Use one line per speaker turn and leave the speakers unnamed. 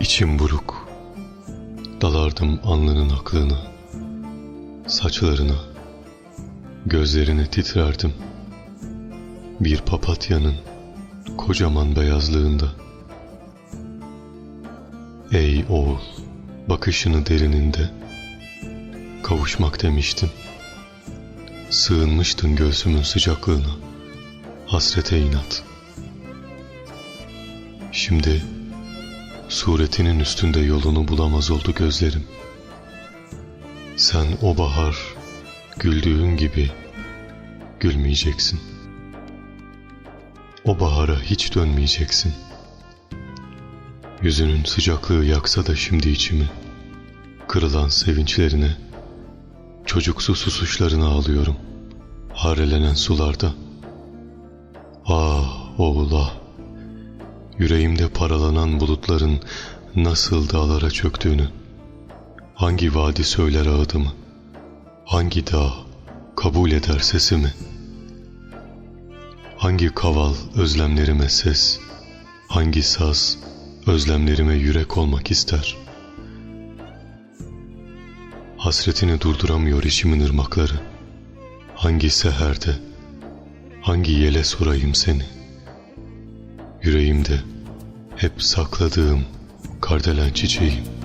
İçim buruk. Dalardım alnının aklına, saçlarına, gözlerine titrerdim. Bir papatyanın kocaman beyazlığında. Ey oğul, bakışını derininde, kavuşmak demiştin. Sığınmıştın göğsümün sıcaklığına, hasrete inat. Şimdi suretinin üstünde yolunu bulamaz oldu gözlerim. Sen o bahar güldüğün gibi gülmeyeceksin. O bahara hiç dönmeyeceksin. Yüzünün sıcaklığı yaksa da şimdi içimi, kırılan sevinçlerine, çocuksu susuşlarına ağlıyorum. Harelenen sularda. Ah oğul! Yüreğimde paralanan bulutların nasıl dağlara çöktüğünü, hangi vadi söyler ağıdımı, hangi dağ kabul eder sesimi, hangi kaval özlemlerime ses, hangi saz özlemlerime yürek olmak ister. Hasretini durduramıyor içimin ırmakları, hangi seherde, hangi yele sorayım seni.'' Yüreğimde hep sakladığım kardelen çiçeğim.